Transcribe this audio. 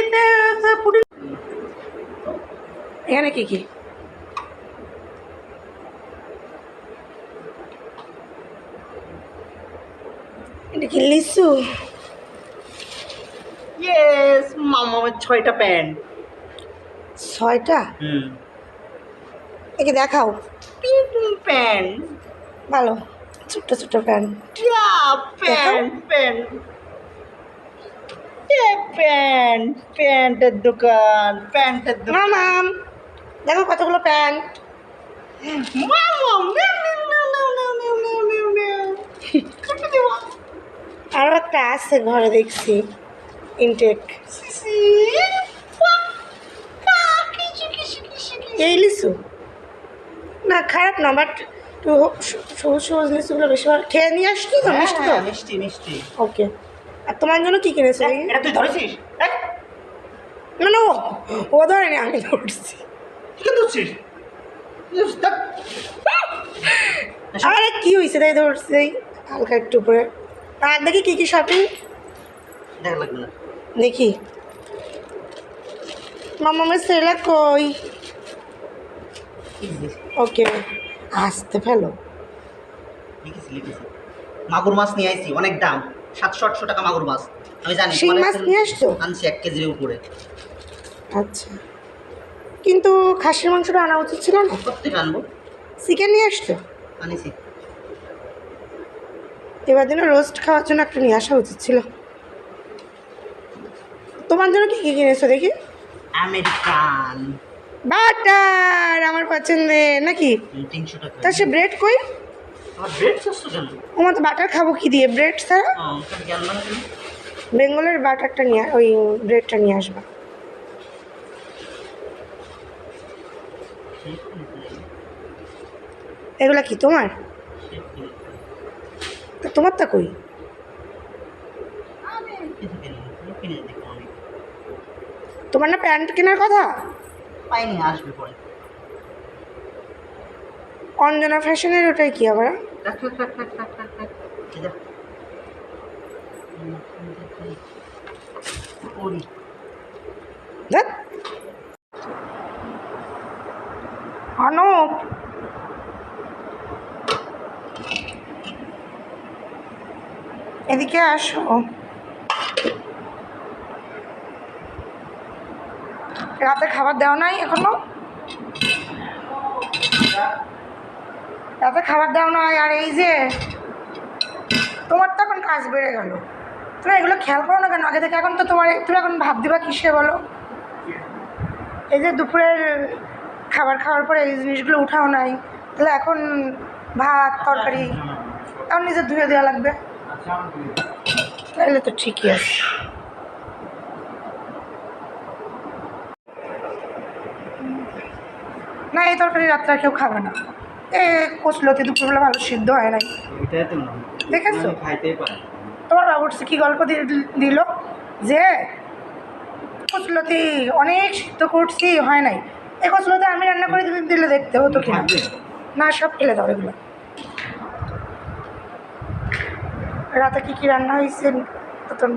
বাড়িতে পুরি এখানে কি কি? লিসু ইয়েস মামার ছয়টা প্যান্ট। ছয়টা? হুম। একে দেখাও। প্যান্ট। ভালো ছোট্ট ছোট্ট প্যান্ট। Pant pant. প্যান্ট প্যান্টের দোকান প্যান্টের দোকান। মাম দেখো কতগুলো প্যান্ট। আরও একটা আছে ঘরে দেখছি ইনটেক। এই লিচু না খারাপ না বাট একটু সবুজ সবুজ লিচুগুলো বেশি খেয়ে নিয়ে আসতো তো মিষ্টি মিষ্টি মিষ্টি। ওকে। আর তোমার জন্য কি কিনেছো? এই, এটা তুই ধরেছিস? না না ও ধরেনি আমি ধরছি। তুই ধরছিস? আরে কি হয়েছে তাই ধরছি হালকা একটু উপরে। আর দেখি কি কি শপিং দেখা দেখি। মামামের সেলা কই? ওকে আসতে ফেলো। মাগুর মাছ নিয়ে আইছি অনেক দাম। সাতশো আটশো টাকা মাগুর মাছ। আমি জানি শিং মাছ নিয়ে আসছো? আনছি এক কেজির উপরে। আচ্ছা। কিন্তু খাসির মাংসটা আনা উচিত ছিল না? প্রত্যেক আনব? চিকেন নিয়ে আসছো? আনিছি। এবার দিনে রোস্ট খাওয়ার জন্য একটা নিয়ে আসা উচিত ছিল। তোমার জন্য কি কি কিনেছো দেখি? আমেরিকান। বাটার আমার পছন্দের নাকি? তা সে ব্রেড কই? আমার তো বাটার খাব কি দিয়ে? ব্রেড ছাড়া? বেঙ্গলের বাটারটা নিয়ে ওই ব্রেডটা নিয়ে আসবা। এগুলা কি তোমার? তা তোমারটা কই? তোমার না প্যান্ট কেনার কথা? পাইনি আসবে পরে। অঞ্জনা ফ্যাশনের ওটাই কি আবার? অনুপ এদিকে আসো। রাতে খাবার দেওয়া নাই এখনও? রাতে খাবার দাও নয় আর এই যে তোমার তো এখন কাজ বেড়ে গেল। তুমি এগুলো খেয়াল করো না কেন? আগে থেকে এখন তো তোমার তুমি এখন ভাব দিবা কিসে বলো? এই যে দুপুরের খাবার খাওয়ার পরে এই জিনিসগুলো উঠাও নাই, তাহলে এখন ভাত, তরকারি, এখন নিজে ধুয়ে দেওয়া লাগবে। তাহলে তো ঠিকই আছে। না, এই তরকারি রাত্রে কেউ খাবে না। এ কচলতি দুপুরবেলা ভালো সিদ্ধ হয় নাই। দেখেছ? পারি। তোমার বাবুর্চি কি গল্প দিল? যে কচলতি অনেক সিদ্ধ করছি হয় নাই। এই কচলতি আমি রান্না করে দিলে দেখতে হতো কি থাকবে? না সব ফেলে দাও এগুলো। রাতে কি কি রান্না হয়েছে? তখন